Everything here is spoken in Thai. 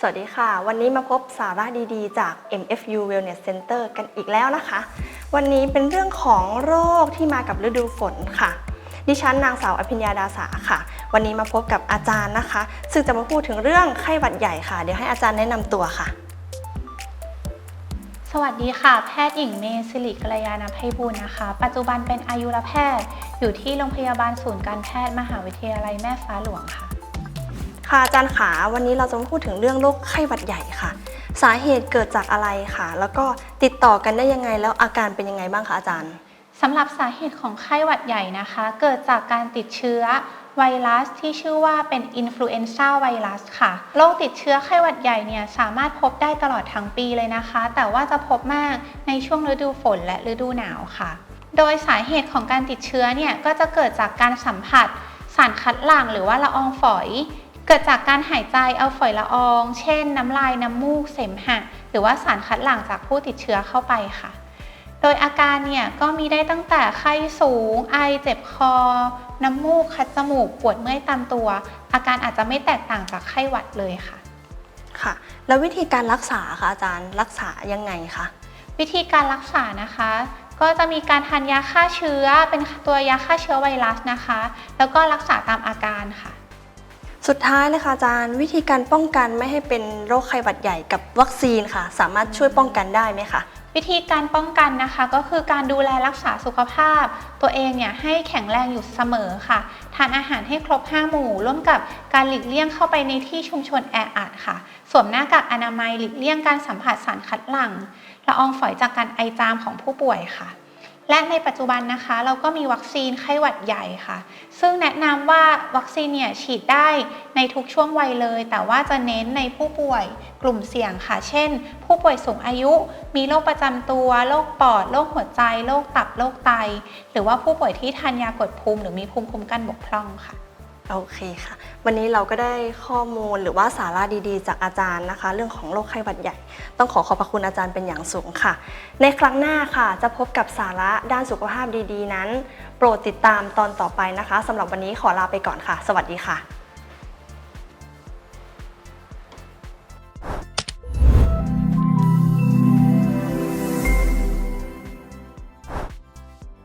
สวัสดีค่ะ วันนี้มาพบสาระดีๆ จาก MFU Wellness Center กันอีกแล้วนะคะ วันนี้เป็นเรื่องของโรคที่มากับฤดูฝนค่ะ ดิฉันนางสาวอภิญญาดาสาค่ะ วันนี้มาพบกับอาจารย์นะคะ ซึ่งจะมาพูดถึงเรื่องไข้หวัดใหญ่ค่ะ เดี๋ยวให้อาจารย์แนะนำตัวค่ะ สวัสดีค่ะ แพทย์หญิงเมย์สิริกัลยาณภัยบุญนะคะ ปัจจุบันเป็นอายุรแพทย์ อยู่ที่โรงพยาบาลศูนย์การแพทย์มหาวิทยาลัยแม่ฟ้าหลวงค่ะ ค่ะอาจารย์ขาวันนี้เราจะมาพูดถึงเรื่องโรคไข้หวัดใหญ่ค่ะ สาเหตุเกิดจากอะไรค่ะ แล้วก็ติดต่อกันได้ยังไงแล้วอาการเป็นยังไงบ้างคะอาจารย์สำหรับสาเหตุของไข้หวัดใหญ่นะคะ เกิดจากการติดเชื้อไวรัสที่ชื่อว่าเป็นอินฟลูเอนซ่าไวรัสค่ะโรคติดเชื้อไข้หวัดใหญ่เนี่ยสามารถพบได้ตลอดทั้งปีเลยนะคะ แต่ว่าจะพบมากในช่วงฤดูฝนและฤดูหนาวค่ะ โดยสาเหตุของการติดเชื้อเนี่ยก็จะเกิดจากการสัมผัส สารคัดหลั่งหรือว่าละอองฝอย เกิดจากการหายใจเอาฝอยละออง เช่น น้ำลายน้ำมูกเสมหะ หรือว่าสารคัดหลั่งจากผู้ติดเชื้อเข้าไปค่ะ โดยอาการเนี่ยก็มีได้ตั้งแต่ไข้สูง ไอเจ็บคอ น้ำมูกคัดจมูก ปวดเมื่อยตามตัว อาการอาจจะไม่แตกต่างจากไข้หวัดเลยค่ะ ค่ะ แล้ววิธีการรักษาค่ะอาจารย์รักษายังไงคะวิธีการรักษานะคะ ก็จะมีการทานยาฆ่าเชื้อ เป็นตัวยาฆ่าเชื้อไวรัสนะคะ แล้วก็รักษาตามอาการค่ะ สุดท้ายเลยค่ะอาจารย์วิธีการป้องกันไม่ให้เป็นโรคไข้หวัดใหญ่กับวัคซีนค่ะ สามารถช่วยป้องกันได้ไหมคะวิธีการป้องกันนะคะก็คือการดูแลรักษาสุขภาพ ตัวเองเนี่ยให้แข็งแรงอยู่เสมอค่ะทานอาหารให้ครบ 5 หมู่ ร่วมกับการหลีกเลี่ยงเข้าไปในที่ชุมชนแออัดค่ะ สวมหน้ากากอนามัยหลีกเลี่ยงการสัมผัสสารคัดหลั่งละอองฝอยจากการไอจามของผู้ป่วยค่ะ และในปัจจุบันนะคะเราก็มีวัคซีนไข้หวัดใหญ่ค่ะ ซึ่งแนะนำว่าวัคซีนเนี่ยฉีดได้ในทุกช่วงวัยเลย แต่ว่าจะเน้นในผู้ป่วยกลุ่มเสี่ยงค่ะ เช่น ผู้ป่วยสูงอายุ มีโรคประจำตัว โรคปอด โรคหัวใจ โรคตับ โรคไต หรือว่าผู้ป่วยที่ทานยากดภูมิ หรือมีภูมิคุ้มกันบกพร่องค่ะ โอเคค่ะ วันนี้เราก็ได้ข้อมูลหรือว่าสาระดีๆ จากอาจารย์นะคะ เรื่องของโรคไข้หวัดใหญ่ ต้องขอขอบพระคุณอาจารย์เป็นอย่างสูงค่ะ ในครั้งหน้าค่ะ จะพบกับสาระด้านสุขภาพดีๆ นั้น โปรดติดตามตอนต่อไปนะคะสำหรับวันนี้ขอลาไปก่อนค่ะ สวัสดีค่ะ